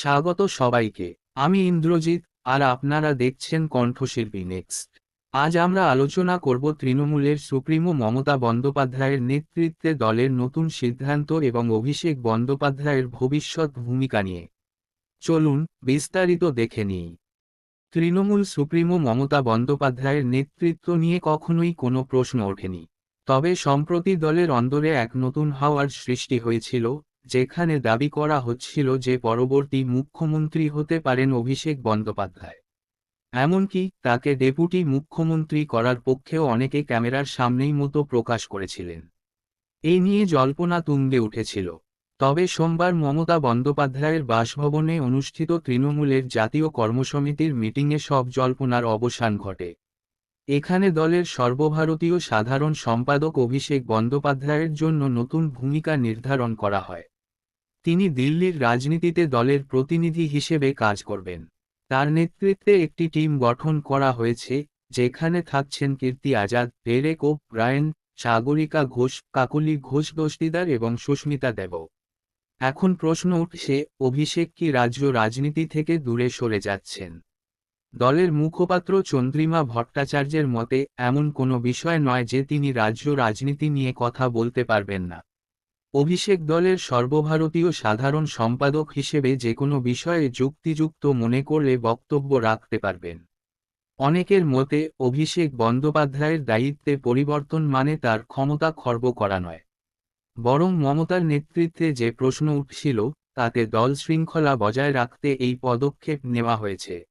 স্বাগত সবাইকে। আমি ইন্দ্রজিৎ, আর আপনারা দেখছেন কণ্ঠশিল্পী নেক্সট। আজ আমরা আলোচনা করব তৃণমূলের সুপ্রিমো মমতা বন্দ্যোপাধ্যায়ের নেতৃত্বে দলের নতুন সিদ্ধান্ত এবং অভিষেক বন্দ্যোপাধ্যায়ের ভবিষ্যৎ ভূমিকা নিয়ে। চলুন বিস্তারিত দেখে নিই। তৃণমূল সুপ্রিমো মমতা বন্দ্যোপাধ্যায়ের নেতৃত্ব নিয়ে কখনোই কোনো প্রশ্ন ওঠেনি। তবে সম্প্রতি দলের অন্দরে এক নতুন হাওয়ার সৃষ্টি হয়েছিল যেখানে দাবি করা হচ্ছিল যে পরবর্তী মুখ্যমন্ত্রী হতে পারেন অভিষেক বন্দ্যোপাধ্যায়। এমনকি তাকে ডেপুটি মুখ্যমন্ত্রী করার পক্ষেও অনেকে ক্যামেরার সামনেই মতো প্রকাশ করেছিলেন। এই নিয়ে জল্পনা তুঙ্গে উঠেছিল। তবে সোমবার মমতা বন্দ্যোপাধ্যায়ের বাসভবনে অনুষ্ঠিত তৃণমূলের জাতীয় কর্মসমিতির মিটিংয়ে সব জল্পনার অবসান ঘটে। এখানে দলের সর্বভারতীয় সাধারণ সম্পাদক অভিষেক বন্দ্যোপাধ্যায়ের জন্য নতুন ভূমিকা নির্ধারণ করা হয়। তিনি দিল্লির রাজনীতিতে দলের প্রতিনিধি হিসেবে কাজ করবেন। তার নেতৃত্বে একটি টিম গঠন করা হয়েছে, যেখানে থাকছেন কীর্তি আজাদ, ডেরেক ও ব্রায়েন, সাগরিকা ঘোষ, কাকলি ঘোষ, দস্তিদার এবং সুস্মিতা দেব। এখন প্রশ্ন উঠছে, অভিষেক কি রাজ্য রাজনীতি থেকে দূরে সরে যাচ্ছেন? দলের মুখপাত্র চন্দ্রিমা ভট্টাচার্যের মতে, এমন কোনো বিষয় নয় যে তিনি রাজ্য রাজনীতি নিয়ে কথা বলতে পারবেন না। অভিষেক দলের সর্বভারতীয় সাধারণ সম্পাদক হিসেবে যে কোনো বিষয়ে যুক্তিযুক্ত মনে করলে বক্তব্য রাখতে পারবেন। অনেকের মতে, অভিষেক বন্দ্যোপাধ্যায়ের দায়িত্বে পরিবর্তন মানে তার ক্ষমতা খর্ব করা নয়। বরং মমতার নেতৃত্বে যে প্রশ্ন উঠছিল, তাতে দল শৃঙ্খলা বজায় রাখতে এই পদক্ষেপ নেওয়া হয়েছে।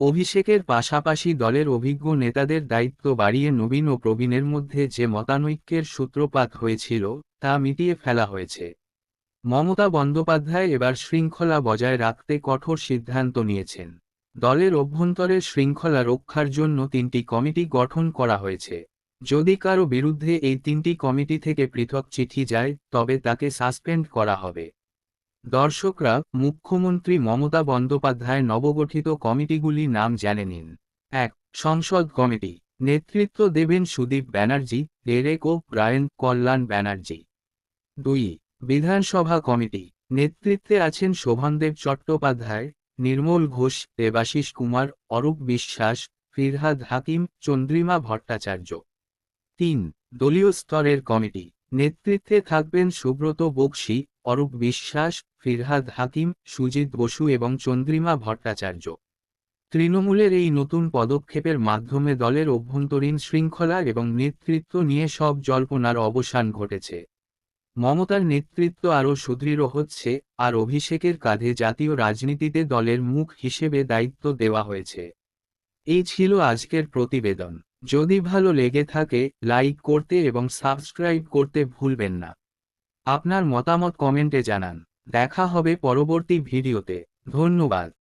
অভিষেকের পাশাপাশি দলের অভিজ্ঞ নেতাদের দায়িত্ব বাড়িয়ে নবীন ও প্রবীণের মধ্যে যে মতানৈক্যের সূত্রপাত হয়েছিল তা মিটিয়ে ফেলা হয়েছে। মমতা বন্দ্যোপাধ্যায় এবার শৃঙ্খলা বজায় রাখতে কঠোর সিদ্ধান্ত নিয়েছেন। দলের অভ্যন্তরের শৃঙ্খলা রক্ষার জন্য তিনটি কমিটি গঠন করা হয়েছে। যদি কারও বিরুদ্ধে এই তিনটি কমিটি থেকে পৃথক চিঠি যায়, তবে তাকে সাসপেন্ড করা হবে। দর্শকরা, মুখ্যমন্ত্রী মমতা বন্দ্যোপাধ্যায় নবগঠিত কমিটিগুলি নাম জেনে নিন। এক, সংসদ কমিটি। নেতৃত্ব দেবেন সুদীপ ব্যানার্জি, ডেরেক ও ব্রায়েন কল্যাণ ব্যানার্জি। দুই, বিধানসভা কমিটি। নেতৃত্বে আছেন শোভনদেব চট্টোপাধ্যায়, নির্মল ঘোষ, দেবাশিস কুমার, অরূপ বিশ্বাস, ফিরহাদ হাকিম, চন্দ্রিমা ভট্টাচার্য। তিন, দলীয় স্তরের কমিটি। নেতৃত্বে থাকবেন সুব্রত বক্সি, অরূপ বিশ্বাস, ফিরহাদ হাকিম, সুজিত বসু এবং চন্দ্রিমা ভট্টাচার্য। তৃণমূলের এই নতুন পদক্ষেপের মাধ্যমে দলের অভ্যন্তরীণ শৃঙ্খলা এবং নেতৃত্ব নিয়ে সব জল্পনার অবসান ঘটেছে। মমতার নেতৃত্ব আরও সুদৃঢ় হচ্ছে, আর অভিষেকের কাঁধে জাতীয় রাজনীতিতে দলের মুখ হিসেবে দায়িত্ব দেওয়া হয়েছে। এই ছিল আজকের প্রতিবেদন। যদি ভালো লেগে থাকে, লাইক করতে এবং সাবস্ক্রাইব করতে ভুলবেন না। আপনার মতামত কমেন্টে জানান। দেখা হবে পরবর্তী ভিডিওতে। ধন্যবাদ।